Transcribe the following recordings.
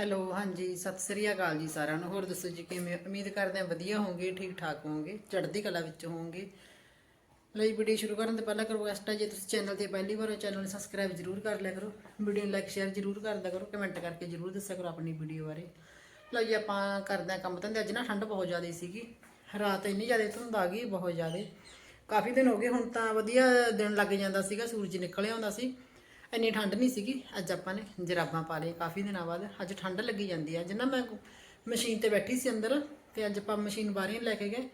Hello, ਹਾਂਜੀ, ਸਤਿ ਸ੍ਰੀ ਅਕਾਲ ਜੀ ਸਾਰਿਆਂ ਨੂੰ। ਹੋਰ ਦੱਸੋ ਜੀ ਕਿਵੇਂ? ਉਮੀਦ ਕਰਦੇ ਹਾਂ ਵਧੀਆ ਹੋਵੋਗੇ ਠੀਕ ਠਾਕ ਹੋਵੋਗੇ, ਚੜ੍ਹਦੀ ਕਲਾ ਵਿੱਚ ਹੋਵੋਗੇ। ਲਈ ਵੀਡੀਓ ਸ਼ੁਰੂ ਕਰਨ ਤੋਂ ਪਹਿਲਾਂ ਰਿਕਵੈਸਟ ਹੈ ਜੇ ਤੁਸੀਂ ਚੈਨਲ ਤੇ ਪਹਿਲੀ ਵਾਰ ਹੋ, ਚੈਨਲ ਨੂੰ ਸਬਸਕ੍ਰਾਈਬ ਜ਼ਰੂਰ ਕਰ ਲਿਆ ਕਰੋ। ਵੀਡੀਓ ਨੂੰ ਲਾਈਕ ਸ਼ੇਅਰ ਜ਼ਰੂਰ ਕਰਦਾ ਕਰੋ। ਕਮੈਂਟ ਕਰਕੇ ਜ਼ਰੂਰ ਦੱਸਿਆ ਕਰੋ ਆਪਣੀ ਵੀਡੀਓ ਬਾਰੇ। ਲਓ ਜੀ, ਆਪਾਂ ਕਰਦੇ ਹਾਂ ਕੰਮ। ਤਾਂ ਅੱਜ ਨਾ ਠੰਡ ਬਹੁਤ ਜ਼ਿਆਦਾ ਸੀਗੀ। ਰਾਤ ਇੰਨੀ ਜ਼ਿਆਦਾ ਧੁੰਦ ਆ ਗਈ, ਬਹੁਤ ਜ਼ਿਆਦਾ। ਕਾਫੀ ਦਿਨ ਹੋ ਗਏ, ਹੁਣ ਤਾਂ ਵਧੀਆ ਦਿਨ ਲੱਗ ਜਾਂਦਾ ਸੀਗਾ, ਸੂਰਜ ਨਿਕਲ ਆਉਂਦਾ ਸੀ। ਇੰਨੀ ਠੰਡ ਨਹੀਂ ਸੀਗੀ। ਅੱਜ ਆਪਾਂ ਨੇ ਜਰਾਬਾਂ ਪਾ ਲਏ ਕਾਫੀ ਦਿਨਾਂ ਬਾਅਦ। ਅੱਜ ਠੰਡ ਲੱਗੀ ਜਾਂਦੀ ਹੈ ਜਿੰਨਾ ਮੈਂ ਮਸ਼ੀਨ ਤੇ ਬੈਠੀ ਸੀ ਅੰਦਰ ਤੇ ਅੱਜ ਆਪਾਂ ਮਸ਼ੀਨ ਬਾਹਰ ਲੈ ਕੇ ਗਏ।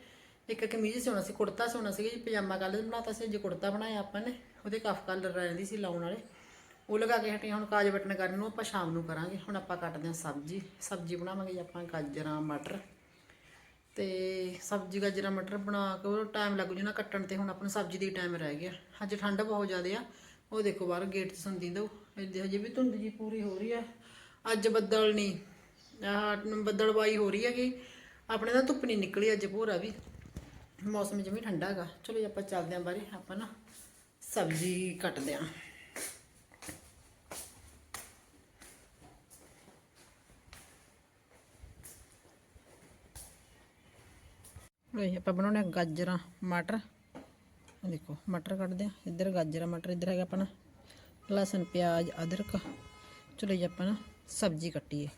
ਇੱਕ ਕਮੀਜ਼ ਸਿਉਣਾ ਸੀ, ਕੁੜਤਾ ਸਿਉਣਾ ਸੀ ਜੀ, ਪਜਾਮਾ ਕੱਲ੍ਹ ਬਣਾਤਾ ਸੀ। ਜੇ ਕੁੜਤਾ ਬਣਾਇਆ ਆਪਾਂ ਨੇ। ਉਹਦੇ ਕਫ ਕਲਰ ਰਹਿੰਦੀ ਸੀ ਲਾਉਣ ਵਾਲੇ। ਉਹ ਲਗਾ ਕੇ ਹਟੇ ਹੁਣ ਕਾਜ ਬਟਨ ਕਰਨ ਨੂੰ ਆਪਾਂ ਸ਼ਾਮ ਨੂੰ ਕਰਾਂਗੇ। ਹੁਣ ਆਪਾਂ ਕੱਟਦੇ ਹਾਂ ਸਬਜ਼ੀ। ਸਬਜ਼ੀ ਬਣਾਵਾਂਗੇ ਜੀ ਆਪਾਂ ਗਾਜਰਾਂ, ਮਟਰ। ਤੇ ਸਬਜ਼ੀ, ਗਾਜਰਾਂ, ਮਟਰ ਬਣਾ ਕੇ ਉਹ ਟਾਈਮ ਲੱਗ ਜੂ ਨਾ ਕੱਟਣ ਤੇ। ਹੁਣ ਆਪਾਂ ਨੂੰ ਸਬਜ਼ੀ ਦੀ ਟਾਈਮ ਰਹਿ ਗਿਆ। ਅੱਜ ਠੰਡ ਬਹੁਤ ਜ਼ਿਆਦਾ ਆ। ਉਹ ਦੇਖੋ ਬਾਹਰ ਗੇਟ 'ਚ ਸੁਣਦੀ ਦੋ ਇੱਥੇ ਹਜੇ ਵੀ ਧੁੰਦ ਜੀ ਪੂਰੀ ਹੋ ਰਹੀ ਹੈ ਅੱਜ ਬੱਦਲ ਨਹੀਂ ਆਹ ਬੱਦਲਬਾਈ ਹੋ ਰਹੀ ਹੈਗੀ। ਆਪਣੇ ਤਾਂ ਧੁੱਪ ਨਹੀਂ ਨਿਕਲੀ ਅੱਜ ਪੂਰਾ ਵੀ। ਮੌਸਮ ਜਿਵੇਂ ਠੰਡਾ ਹੈਗਾ। ਚਲੋ ਜੀ, ਆਪਾਂ ਚੱਲਦੇ ਆਂ ਬਾਰੇ ਆਪਾਂ ਨਾ ਸਬਜ਼ੀ ਕੱਟਦੇ ਆਂ ਇਹ ਆਪਾਂ ਬਣਾਉਣੇ ਆ ਗਾਜਰਾਂ, ਮਟਰ। ਦੇਖੋ, ਮਟਰ ਕੱਢਦੇ ਆ। ਇੱਧਰ ਗਾਜਰਾਂ ਮਟਰ ਇੱਧਰ ਹੈਗਾ ਆਪਣਾ। ਲਸਣ, ਪਿਆਜ਼, ਅਦਰਕ। ਚਲੋ ਜੀ, ਆਪਾਂ ਨਾ ਸਬਜ਼ੀ ਕੱਟੀਏ।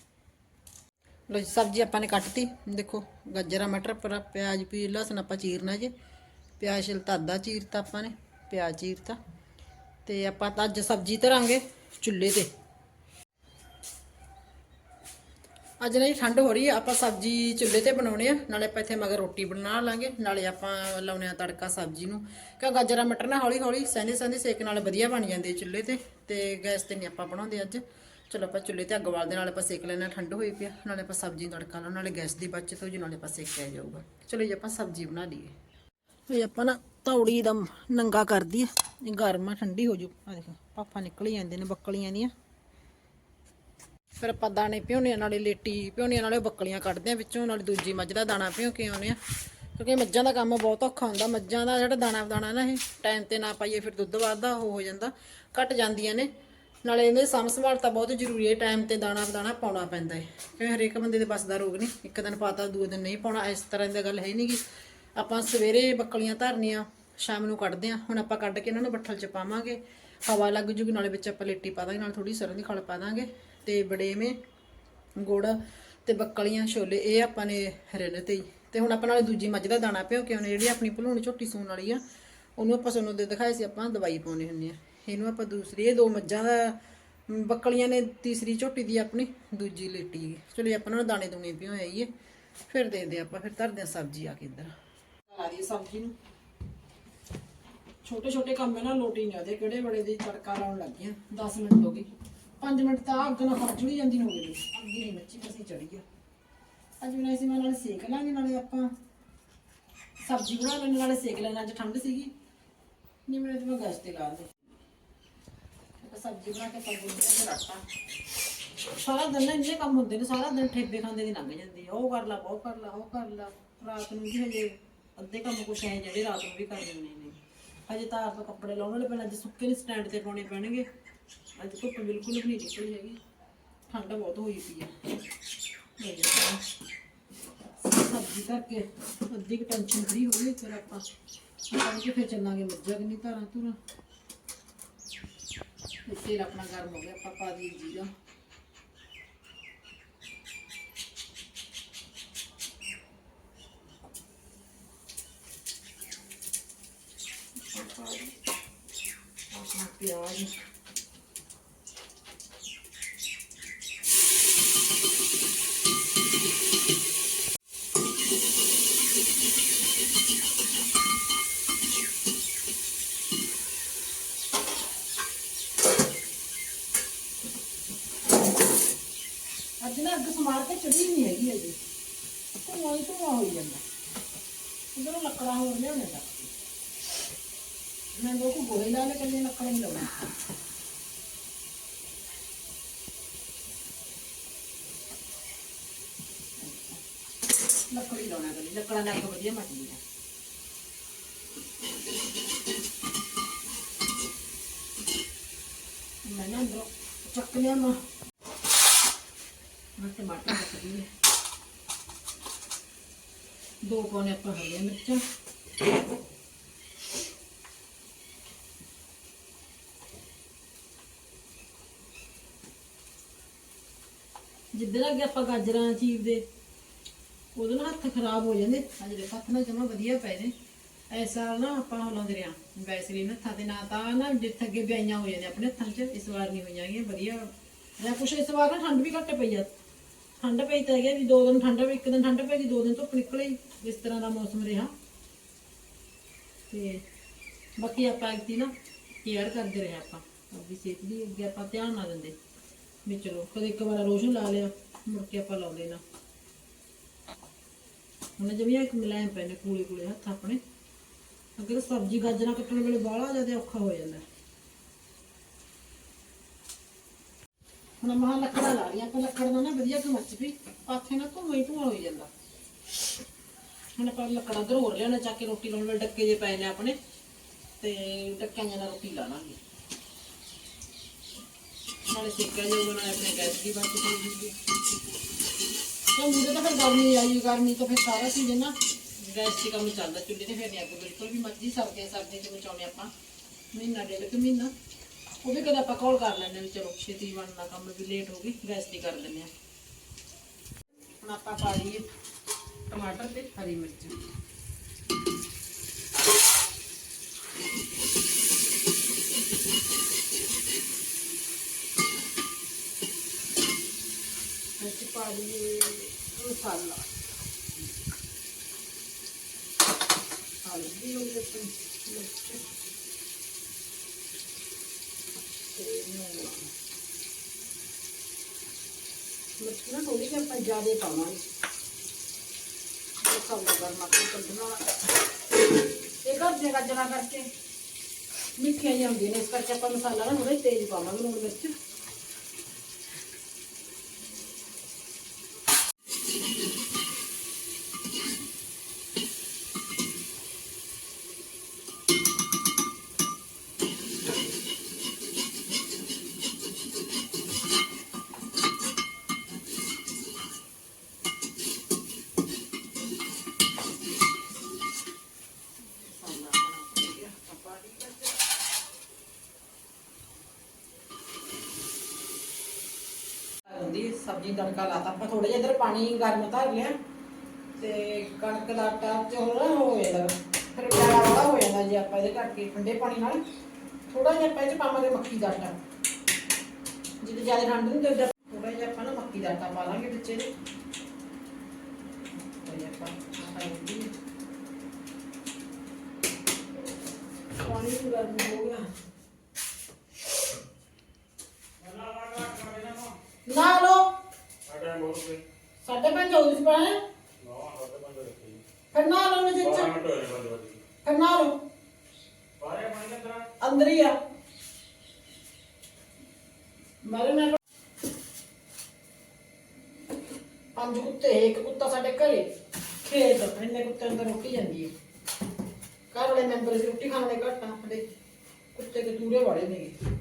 ਲੋ ਜੀ, ਸਬਜ਼ੀ ਆਪਾਂ ਨੇ ਕੱਟਤੀ। ਦੇਖੋ, ਗਾਜਰਾਂ ਮਟਰ, ਪਰ ਪਿਆਜ਼, ਪੀ, ਲਸਣ ਆਪਾਂ ਚੀਰਨਾ ਜੇ। ਪਿਆਜ਼ ਛਿਲਤਾ ਅੱਧਾ ਚੀਰਤਾ ਆਪਾਂ ਨੇ। ਪਿਆਜ਼ ਚੀਰਤਾ। ਤੇ ਆਪਾਂ ਤਾਂ ਅੱਜ ਸਬਜ਼ੀ ਧਰਾਂਗੇ ਚੁੱਲ੍ਹੇ ਤੇ। ਅੱਜ ਨਹੀਂ ਠੰਡ ਹੋ ਰਹੀ ਹੈ ਆਪਾਂ ਸਬਜ਼ੀ ਚੁੱਲ੍ਹੇ ਤੇ ਬਣਾਉਣੇ ਆ, ਨਾਲੇ ਆਪਾਂ ਇੱਥੇ ਮਗਰ ਰੋਟੀ ਬਣਾ ਲਾਂਗੇ, ਨਾਲੇ ਆਪਾਂ ਲਾਉਣੇ ਆ ਤੜਕਾ ਸਬਜ਼ੀ ਨੂੰ। ਕਿਉਂ ਗਾਜਰਾਂ, ਮਟਰ ਨਾ ਹੌਲੀ ਹੌਲੀ ਸਹਿੰਦੇ ਸਹਿੰਦੇ ਸੇਕ ਨਾਲ ਵਧੀਆ ਬਣ ਜਾਂਦੇ ਆ ਚੁੱਲ੍ਹੇ ਤੇ ਤੇ ਗੈਸ ਤੇ ਨਹੀਂ ਆਪਾਂ ਬਣਾਉਂਦੇ ਅੱਜ। ਚਲੋ ਆਪਾਂ ਚੁੱਲ੍ਹੇ ਤੇ ਅੱਗ ਬਾਲਦੇ ਨਾਲ ਆਪਾਂ ਸੇਕ ਲੈਣਾ ਠੰਡ ਹੋਈ ਪਿਆ ਨਾਲੇ ਆਪਾਂ ਸਬਜ਼ੀ ਤੜਕਾ ਲਾਉਣਾ, ਨਾਲੇ ਗੈਸ ਦੀ ਬਚਤ ਹੋ ਜੀ, ਨਾਲੇ ਆਪਾਂ ਸੇਕਿਆ ਜਾਊਗਾ। ਚਲੋ ਜੀ, ਆਪਾਂ ਸਬਜ਼ੀ ਬਣਾ ਲਈਏ। ਇਹ ਆਪਾਂ ਨਾ ਤੌੜੀ ਦਾ ਨੰਗਾ ਕਰਦੀ ਆ ਇਹ ਗਰਮ ਆ, ਠੰਡੀ ਹੋ ਜੂ। ਆ ਦੇਖੋ, ਪਾਪਾ ਨਿਕਲ ਜਾਂਦੇ ਨੇ, ਬੱਕਲੀਆਂ ਦੀਆਂ। ਫਿਰ ਆਪਾਂ ਦਾਣੇ ਭਿਉਣੇ ਨਾਲੇ ਲੇਟੀ ਭਿਉਣੇ ਨਾਲੇ ਬੱਕਲੀਆਂ ਕੱਢਦੇ ਆ ਵਿੱਚੋਂ, ਨਾਲੇ ਦੂਜੀ ਮੱਝ ਦਾ ਦਾਣਾ ਭਿਉ ਕੇ ਆਉਨੇ ਆ। ਕਿਉਂਕਿ ਮੱਝਾਂ ਦਾ ਕੰਮ ਬਹੁਤ ਔਖਾ ਹੁੰਦਾ, ਮੱਝਾਂ ਦਾ ਜਿਹੜਾ ਦਾਣਾ ਦਾਣਾ ਨਾ ਇਹ, ਟਾਈਮ ਤੇ ਨਾ ਪਾਈਏ ਫਿਰ ਦੁੱਧ ਵੱਧਦਾ, ਉਹ ਹੋ ਜਾਂਦਾ, ਘਟ ਜਾਂਦੀਆਂ ਨੇ। ਨਾਲੇ ਇਹਦੇ ਸਾਂਭ ਸੰਭਾਲ ਤਾਂ ਬਹੁਤ ਜ਼ਰੂਰੀ ਹੈ, ਟਾਈਮ ਤੇ ਦਾਣਾ ਦਾਣਾ ਪਾਉਣਾ ਪੈਂਦਾ ਹੈ। ਕਿਉਂਕਿ ਹਰੇਕ ਬੰਦੇ ਦੇ ਬਸ ਦਾ ਰੋਗ ਨਹੀਂ, ਇੱਕ ਦਿਨ ਪਾਤਾ, ਦੂਏ ਦਿਨ ਨਹੀਂ ਪਾਉਣਾ, ਇਸ ਤਰ੍ਹਾਂ ਦੀ ਗੱਲ ਹੈ ਨਹੀਂ ਕਿ ਆਪਾਂ ਸਵੇਰੇ ਬੱਕਲੀਆਂ ਧਰਨੀਆਂ, ਸ਼ਾਮ ਨੂੰ ਕੱਢਦੇ ਆ, ਹੁਣ ਆਪਾਂ ਕੱਢ ਕੇ ਇਹਨਾਂ ਨੂੰ ਬੱਠਲ ਚ ਪਾਵਾਂਗੇ। ਹਵਾ ਲੱਗ ਜੂਗੀ, ਨਾਲੇ ਵਿੱਚ ਆਪਾਂ ਲੇਟੀ ਪਾ ਦਾਂਗੇ, ਨਾਲ ਥੋੜੀ ਸਰੋਂ ਦੀ ਖਲ ਪਾ ਦਾਂਗੇ। ਤੇ ਬੜੇਵੇਂ ਗੁੜ ਤੇ ਬੱਕਲੀਆਂ, ਛੋਲੇ, ਇਹ ਆਪਾਂ ਨੇ ਰਿੰਨ ਤੇ ਤੇ ਹੁਣ ਆਪਾਂ ਨਾਲੇ ਦੂਜੀ ਮੱਝ ਦਾ ਦਾਣਾ ਭਿਓ ਕੇ ਉਹਨੇ ਜਿਹੜੀ ਆਪਣੀ ਭਲੂਣੀ ਝੋਟੀ ਸੂਣ ਵਾਲੀ ਆ, ਉਹਨੂੰ ਆਪਾਂ ਸਾਨੂੰ ਦੇ ਦਿਖਾਏ ਸੀ, ਆਪਾਂ ਦਵਾਈ ਪਾਉਣੀ ਹੁੰਦੀ ਆ। ਇਹਨੂੰ ਆਪਾਂ ਦੂਸਰੀ, ਇਹ ਦੋ ਮੱਝਾਂ ਦਾ ਬੱਕਲੀਆਂ ਨੇ ਤੀਸਰੀ ਝੋਟੀ ਦੀ ਆਪਣੀ, ਦੂਜੀ ਲੇਟੀ ਚਲੋ ਆਪਾਂ ਉਹਨਾਂ ਦਾਣੇ ਦੂਣੇ ਭਿਓ ਆਈਏ, ਫਿਰ ਦੇ ਦੇ ਆਪਾਂ, ਫਿਰ ਧਰਦੇ ਆ ਸਬਜ਼ੀ ਆ ਕੇ ਇੱਧਰ। ਲਾ ਦੀ ਸਬਜ਼ੀ ਨੂੰ। ਛੋਟੇ ਛੋਟੇ ਕੰਮ ਹੈ ਨਾ ਲੋਟੀ ਨਹੀਂ ਆਦੇ ਕਿਹੜੇ ਬੜੇ ਦੀ ਤੜਕਾ ਲਾਉਣ ਲੱਗੀਆਂ 10 ਮਿੰਟ ਹੋ ਗਏ। 5 ਮਿੰਟ ਤਾਂ ਅੱਗ ਨਾਲ ਹਰਜੜੀ ਜਾਂਦੀ ਹੋ ਗਈ ਅੱਗੇ ਨਹੀਂ ਮੱਚੀ ਕਸੀ ਚੜੀ ਆ। ਅੱਜ ਬਣਾਈ ਸੀ ਮੈਂ ਸੇਕ ਲਾਂਗੇ, ਨਾਲੇ ਆਪਾਂ ਸਬਜ਼ੀ ਬਣਾ ਲੈਣ ਨਾਲੇ ਸੇਕ ਲੈਣਾ ਅੱਜ ਠੰਡ ਸੀਗੀ। ਨਹੀਂ, ਮੈਂ ਤੇ ਗੈਸ ਤੇ ਲਾ ਦੇ ਸਬਜ਼ੀ ਬਣਾ ਕੇ ਪਾ ਤੇ ਰੱਖਾਂ ਸਾਰਾ ਦਿਨ ਨਾ ਇੰਨੇ ਕੰਮ ਹੁੰਦੇ ਨੇ, ਸਾਰਾ ਦਿਨ ਠੇਬੇ ਖਾਂਦੇ ਦੀ ਲੰਘ ਜਾਂਦੀ ਆ। ਉਹ ਕਰ ਲਾ, ਉਹ ਕਰ ਲਾ, ਉਹ ਕਰ ਲਾ। ਰਾਤ ਨੂੰ ਵੀ ਹਜੇ ਅੱਧੇ ਕੰਮ ਕੁਛ ਐ ਜਿਹੜੇ ਰਾਤ ਨੂੰ ਵੀ ਕਰ ਲੈਣੇ ਨੇ। ਹਜੇ ਤਾਰ ਤੋਂ ਕੱਪੜੇ ਲਾਉਣ ਵਾਲੇ ਪੈਣ, ਅੱਜ ਸੁੱਕੇ ਨੇ ਸਟੈਂਡ ਤੇ ਪਾਉਣੇ ਪੈਣਗੇ। ਅੱਜ ਧੁੱਪ ਬਿਲਕੁਲ ਵੀ ਨਹੀਂ ਨਿਕਲੀ ਹੈਗੀ। ਠੰਡ ਬਹੁਤ ਹੋਈ ਪਈ ਆ। ਲੈ ਜੀ ਆਪਾਂ ਸਬਜ਼ੀ ਕਰਕੇ ਅੱਧੀ ਕੁ ਟੈਨਸ਼ਨ ਫਰੀ ਹੋ ਗਈ, ਫਿਰ ਆਪਾਂ ਆਪਾਂ ਕਿ ਫਿਰ ਚੱਲਾਂਗੇ ਮੱਝਾਂ ਕਿ ਨਹੀਂ ਧਾਰਾਂ ਧੁਰਾਂ। ਤੇ ਤੇਲ ਆਪਣਾ ਗਰਮ ਹੋ ਗਿਆ ਆਪਾਂ ਪਾ ਦਈਏ ਜੀਰਾ। ਆਪਣਾ ਪਿਆਜ਼। ਅੱਜ ਨਾ ਅੱਗ ਸਮਾਰ ਕੇ ਚੜੀ ਨਹੀਂ ਹੈਗੀ ਅਜੇ ਧੂਆਂ ਹੀ ਧੂਆਂ ਹੋਈ ਜਾਂਦਾ। ਉਧਰੋਂ ਲੱਕੜਾਂ ਹੋਰ ਲਿਆਉਣੇ ਤਾਂ। ਮੈਂ ਲੋਕ ਗੋਹੇ ਲਾ ਲੈ ਕੱਲੇ ਲੱਕੜਾਂ ਹੀ ਲਾਉਣਾ। ਲੱਕੜੀ ਲਾਉਣਾ ਕੱਲੇ ਲੱਕੜਾਂ ਨਾਲ ਅੱਗ ਵਧੀਆ ਮੱਚਦੀ ਆ। ਮੈਂ ਨਾ ਅੰਦਰੋਂ ਚੱਕ ਲਿਆ ਮੈਂ। ਟਮਾਟਰ ਕੱਟ ਲਈਏ ਦੋ ਪਾਉਣੇ ਆਪਾਂ ਹਰੀਆਂ ਮਿਰਚਾਂ। ਜਿੱਦਾਂ ਅੱਗੇ ਆਪਾਂ ਗਾਜਰਾਂ ਚੀਰਦੇ ਉਹਦੇ ਨਾਲ ਹੱਥ ਖਰਾਬ ਹੋ ਜਾਂਦੇ। ਅੱਜ ਦੇ ਹੱਥ ਨਾਲ ਜਮਾ ਵਧੀਆ ਪਏ ਨੇ। ਐਸਾ ਨਾ ਆਪਾਂ ਲਾਉਂਦੇ ਰਿਆਂ ਵੈਸਲੀਨ ਹੱਥਾਂ ਤੇ ਨਾ ਤਾਂ ਨਾ ਜਿੱਥੇ ਅੱਗੇ ਵਿਆਈਆਂ ਹੋ ਜਾਂਦੀਆਂ, ਆਪਣੇ ਹੱਥਾਂ 'ਚ ਇਸ ਵਾਰ ਨਹੀਂ ਹੋਈਆਂ ਵਧੀਆ। ਜਾਂ ਕੁਛ ਇਸ ਵਾਰ ਨਾ ਠੰਡ ਵੀ ਘੱਟ ਪਈ ਆ। ਠੰਡ ਪਈ ਤਾਂ ਹੈਗੀ ਵੀ ਦੋ ਦਿਨ ਠੰਡ ਪਈ ਇੱਕ ਦਿਨ ਠੰਡ ਪਈ, ਦੋ ਦਿਨ ਧੁੱਪ ਨਿਕਲੀ ਇਸ ਤਰ੍ਹਾਂ ਦਾ ਮੌਸਮ ਰਿਹਾ। ਤੇ ਬਾਕੀ ਆਪਾਂ ਐਕਟੀ ਨਾ ਕੇਅਰ ਕਰਦੇ ਰਹੇ ਆਪਾਂ ਆਪਣੀ ਸਿਹਤ ਦੀ ਅੱਗੇ ਆਪਾਂ ਧਿਆਨ ਨਾ ਦਿੰਦੇ। ਵੀ ਚਲੋ, ਕਦੇ ਇੱਕ ਵਾਰ ਰੋਸ਼ਨ ਲਾ ਲਿਆ, ਮੁੜ ਕੇ ਆਪਾਂ ਲਾਉਂਦੇ ਨਾ। ਹੁਣ ਜਿਵੇਂ ਇੱਕ ਮਿਲਾਇਮ ਪਏ ਨੇ ਕੂਲੇ ਕੂਲੇ ਹੱਥ ਆਪਣੇ ਅਗਰ ਸਬਜ਼ੀ ਗਾਜਰਾਂ ਕੱਟਣ ਵੇਲੇ ਬਾਹਲਾ ਜ਼ਿਆਦਾ ਔਖਾ ਹੋ ਜਾਂਦਾ। ਹੁਣ ਮਹਾ ਲੱਕੜਾਂ ਲਾ ਰਹੀਆਂ ਆਪਾਂ ਲੱਕੜ ਦਾ ਨਾ ਵਧੀਆ ਕਿ ਵੀ ਪਾਥੇ ਨਾਲ ਧੂਆਂ ਹੀ ਧੂਆਂ ਹੋਈ ਜਾਂਦਾ। ਹੁਣ ਆਪਾਂ ਲੱਕੜਾਂ ਧਰੋ ਲਿਆਣਾ ਚੱਕ ਕੇ ਰੋਟੀ ਲਾਉਣ ਵੇਲੇ ਡੱਕੇ ਜੇ ਪਏ ਨੇ ਆਪਣੇ, ਤੇ ਡੱਕਿਆਂ ਨਾਲ ਰੋਟੀ ਲਾ ਲਾਂਗੇ। ਨਾਲੇ ਸੇਕਾ ਜਾਊਗਾ ਨਾਲੇ ਆਪਣੇ ਗੈਸ ਦੀ ਬਚਤ ਹੋਊਗੀ ਤਾਂ ਮੁੰਡੇ ਤਾਂ ਫਿਰ ਗਰਮੀ ਆਈ ਗਰਮੀ ਤਾਂ ਫਿਰ ਸਾਰਾ ਸੀਜ਼ਨ ਨਾ ਗੈਸ ਤੇ ਕੰਮ ਚੱਲਦਾ, ਚੁੱਲ੍ਹੇ ਤੇ ਫਿਰ ਨਹੀਂ ਅੱਗ ਬਿਲਕੁਲ ਵੀ ਮੱਚਦੀ, ਸਰਦੀਆਂ ਸਰਦੀਆਂ ਚ ਬਚਾਉਣੇ ਆਪਾਂ। ਮਹੀਨਾ, ਡੇਢ ਕੁ ਮਹੀਨਾ। ਉਹ ਵੀ ਕਦੇ ਆਪਾਂ ਕਾਲ ਕਰ ਲੈਂਦੇ ਵੀ ਚਲੋ ਛੇਤੀ ਬਣਨਾ ਕੰਮ ਵੀ ਲੇਟ ਹੋ ਗਈ ਗੈਸ ਤੇ ਕਰ ਦਿੰਦੇ ਆ ਹੁਣ ਆਪਾਂ ਪਾ ਲਈਏ ਟਮਾਟਰ ਤੇ ਹਰੀ ਮਿਰਚ। ਮਿਰਚ ਪਾ ਲਈਏ ਮਸਾਲਾ। ਹਲਦੀ ਹੋ ਗਈ ਮਿਰਚ ਤੇ ਨੂਣ ਮਿਰਚ ਨਾ ਥੋੜੀ ਜਿਹੀ ਆਪਾਂ ਜ਼ਿਆਦਾ ਪਾਵਾਂਗੇ। ਮਸਾਲਾ ਗਰਮਾ ਕੇ ਕੱਢਣਾ। ਇਹ ਘਰ ਦੇ ਕਰਕੇ ਮਿੱਠੀਆਂ ਜਿਹੀਆਂ ਨੇ, ਇਸ ਕਰਕੇ ਆਪਾਂ ਮਸਾਲਾ ਨਾ ਥੋੜਾ ਤੇਜ਼ ਪਾਵਾਂਗੇ, ਲੂਣ ਮਿਰਚ। ਸਬਜ਼ੀ ਤੜਕਾ ਲਾਤਾ। ਆਪਾਂ ਥੋੜਾ ਜਿਹਾ ਇਧਰ ਪਾਣੀ ਗਰਮ ਧਰ ਲਿਆ। ਤੇ ਕਣਕ ਦਾ ਆਟਾ ਚੋਲਾ ਹੋ ਜਾਂਦਾ। ਫਿਰ ਵਾਲਾ ਹੋ ਜਾਂਦਾ ਜੇ ਆਪਾਂ ਇਹਦੇ ਕਰਕੇ ਠੰਡੇ ਪਾਣੀ ਨਾਲ। ਥੋੜਾ ਜਿਹਾ ਆਪਾਂ ਇਹ 'ਚ ਪਾਵਾਂਗੇ ਮੱਕੀ ਦਾ ਆਟਾ। ਜਿੱਦ ਜ਼ਿਆਦਾ ਠੰਡ ਨਹੀਂ ਤੇ ਥੋੜਾ ਜਿਹਾ ਆਪਾਂ ਨਾ ਮੱਕੀ ਦਾ ਆਟਾ ਪਾ ਲਾਂਗੇ ਵਿੱਚ ਇਹਦੇ। ਪਾਣੀ ਗਰਮ ਹੋ ਗਿਆ। ਨਾ ਲੋ ਸਾਡੇ ਪੰਜ ਹੋ ਗਈ ਪਾਏ ਫਿਰ ਨਾ ਲੋ ਨੇ ਜਿੱਚ ਫਿਰ ਨਾ ਲੋ ਅੰਦਰ ਹੀ ਆ ਮਾਰੇ ਮੈਂ ਪੰਜ ਕੁੱਤੇ ਇੱਕ ਕੁੱਤਾ ਸਾਡੇ ਘਰੇ ਖੇਤ ਇੰਨੇ ਕੁੱਤੇ ਅੰਦਰ ਰੋਟੀ ਜਾਂਦੀ ਹੈ ਘਰ ਵਾਲੇ ਮੈਂਬਰ ਸੀ ਰੋਟੀ ਖਾਣ ਦੇ ਘੱਟ ਆ ਸਾਡੇ ਕੁੱਤੇ ਕੇ ਦੂਰੇ ਵਾਲੇ ਨੇਗੇ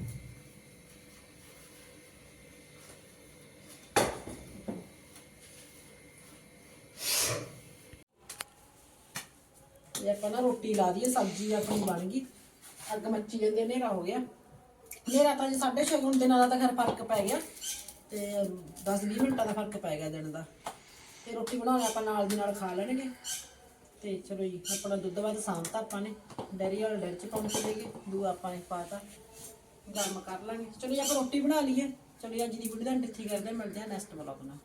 ਇਹ ਆਪਾਂ ਨਾ ਰੋਟੀ ਲਾ ਦਈਏ ਸਬਜ਼ੀ ਆਪਣੀ ਬਣ ਗਈ ਅੱਗ ਮੱਚੀ ਜਾਂਦੀ ਹਨੇਰਾ ਹੋ ਗਿਆ। ਹਨੇਰਾ ਤਾਂ ਜੀ 6:30 ਹੁਣ ਦਿਨਾਂ ਦਾ ਤਾਂ ਖੈਰ ਫ਼ਰਕ ਪੈ ਗਿਆ ਤੇ 10-20 ਮਿੰਟਾਂ ਦਾ ਫ਼ਰਕ ਪੈ ਗਿਆ ਦਿਨ ਦਾ। ਤੇ ਰੋਟੀ ਬਣਾਉਣੀ ਆਪਾਂ ਨਾਲ ਦੀ ਨਾਲ ਖਾ ਲੈਣਗੇ। ਤੇ ਚਲੋ ਜੀ ਆਪਣਾ ਦੁੱਧ ਵੱਧ ਸਾਂਭਤਾ ਆਪਾਂ ਨੇ। ਡੈਰੀ ਵਾਲੇ ਡੈਰੀ ਚ ਪਾਉਣ ਚਲੇ ਗਏ ਦੂ ਆਪਾਂ ਨੇ ਪਾਤਾ ਗਰਮ ਕਰ ਲਾਂਗੇ। ਚਲੋ ਜੀ ਆਪਾਂ ਰੋਟੀ ਬਣਾ ਲਈਏ। ਚਲੋ ਅੱਜ ਦੀ ਵੀਡੀਓ ਦਾ ਇੱਥੇ ਕਰਦੇ ਹਾਂ, ਮਿਲਦੇ ਹਾਂ ਨੈਕਸਟ ਵਲੌਗ ਨਾਲ।